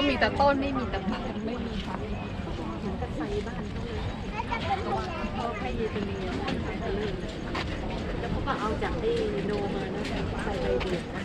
ก็มีแต่ต้นไม่มีแต่ใบไม่มีใบใส่บ้านเขาเลยเขาใครยืนตรงนี้เขาเลื่อนแล้วเขาก็เอาจากที่โนมานะใส่ใบเดียว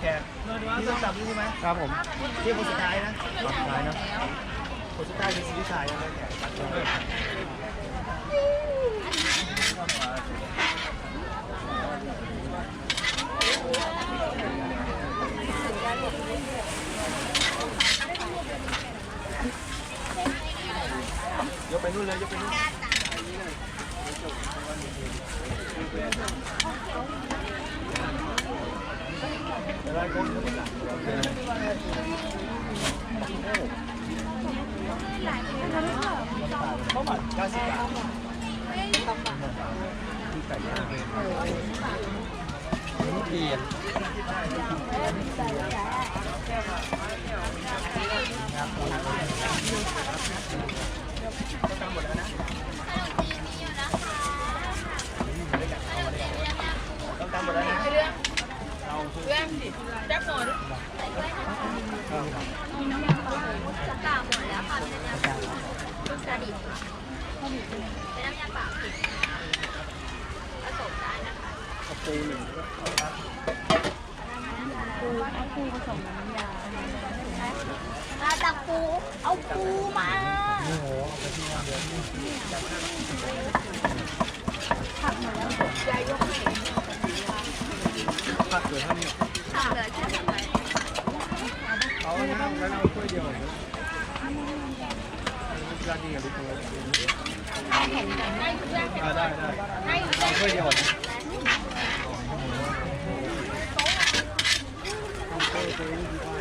แขกเพื่อนว่าต้องจับนี่ใช่ไหมครับผมเรียกคนสุดท้ายนะสุดท้ายนะ của chúng ta thì xin xài cho nên Giúp bên luôn lên, giúp bên luôn. Rồi con 90บาทที่ไก่ย่างนี่เปลี่ยนตามหมดแล้วนะเรื่องเรื่องสิแจ็คหมดมีน้ำมันตามหมดแล้วค่ะมีน้ำมันตามหมดแล้วค่ะ เป็นน้ำยาปากผิดผสมได้นะคะกระปูหนึ่งมาจากปู เอาปูมาโอ้โหไปที่งานเดือนนี้ผักเหลือเท่านี้ค่ะเหลือแค่สองใบเอาแล้วแล้วเอาถ้วยเดียว เลยร้านนี้กับพี่ตัวได้ได้เอาถ้วยเดียวนะ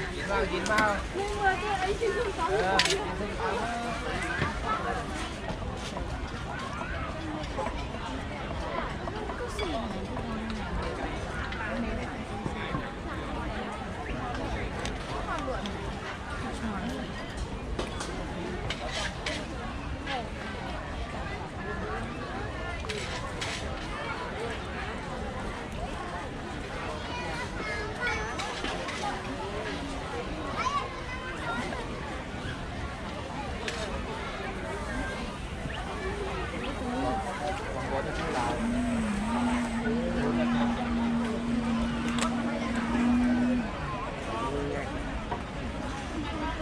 กินบ้างกินบ้างเดี๋ยวก่อนเดี๋ยว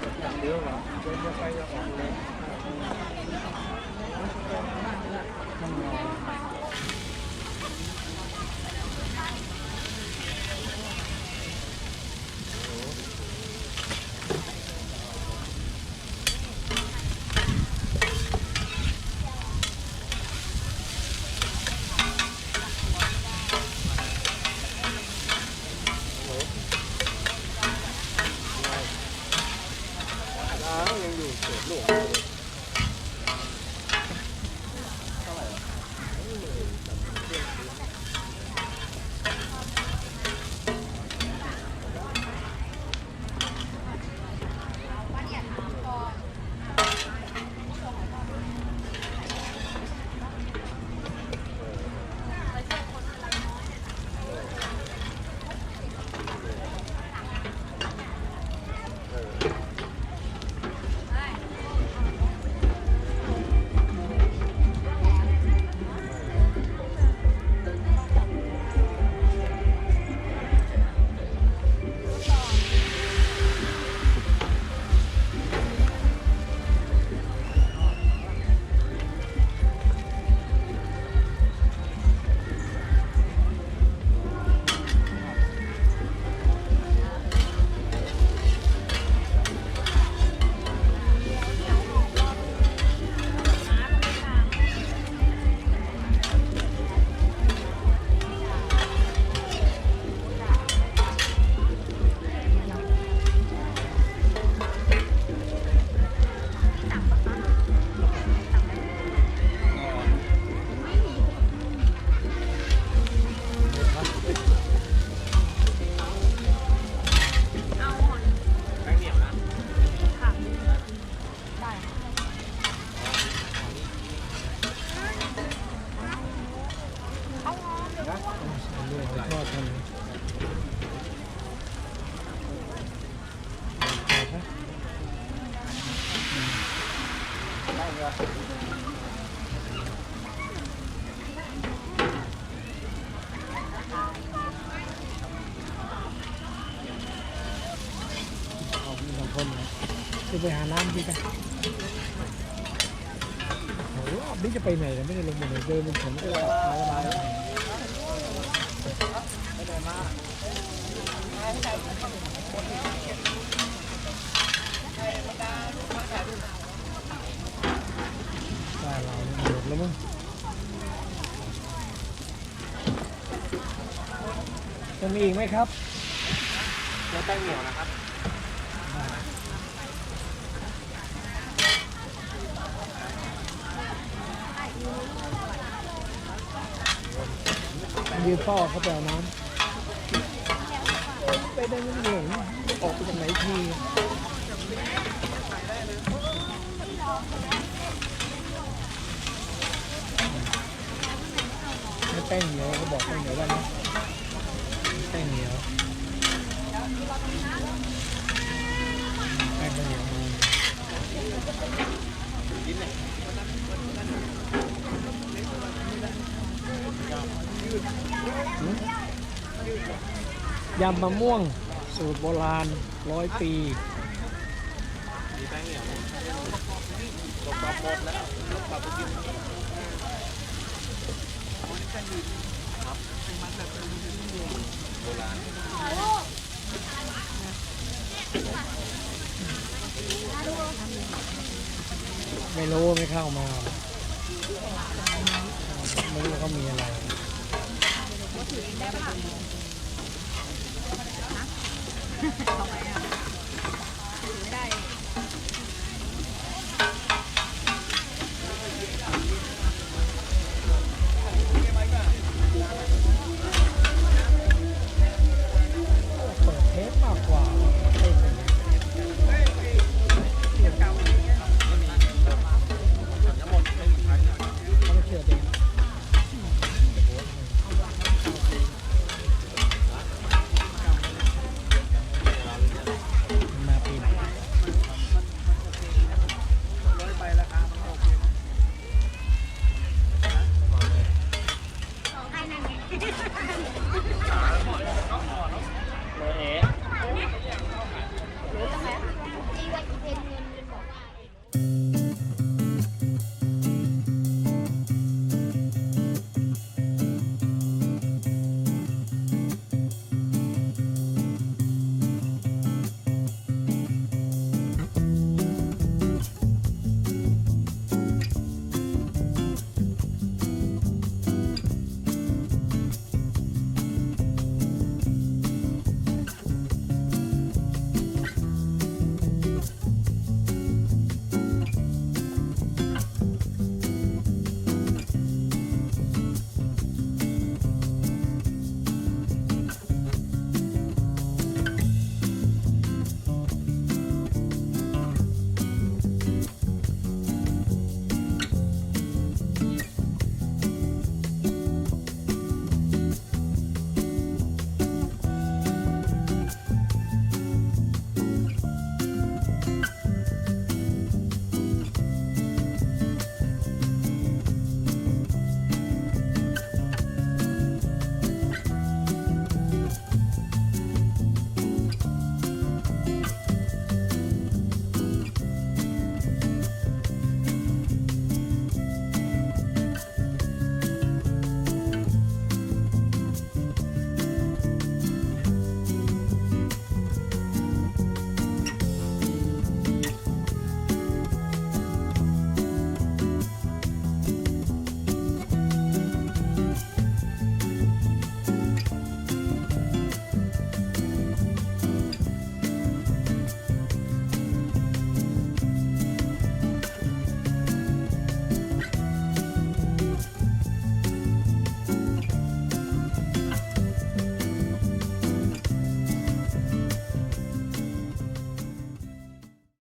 ไป จะไปหาน้ำดีกันโอ้รอบนี้จะไปไหนเนี่ยไม่ได้ลงมาไหนเดินเป็นผมก็ตัดท้ายมาแล้วได้เราเนี่ยหมดแล้วมั้งจะมีอีกไหมครับ แล้วแป้งเหนียวนะครับ ยืนเฝ้าเขาไปเอาน้ำไปได้ไม่หลงออกไปจากไหนทีไม่แป้งเหนียวเขาบอกแป้งเหนียวได้ไหมแป้งเหนียวแป้งเหนียวมา ยำมะม่วงสูตรโบราณร้อยปีตกปลาหมดแล้วไม่รู้ไม่เข้ามาไม่รู้เขามีอะไร 哼哼，好玩呀。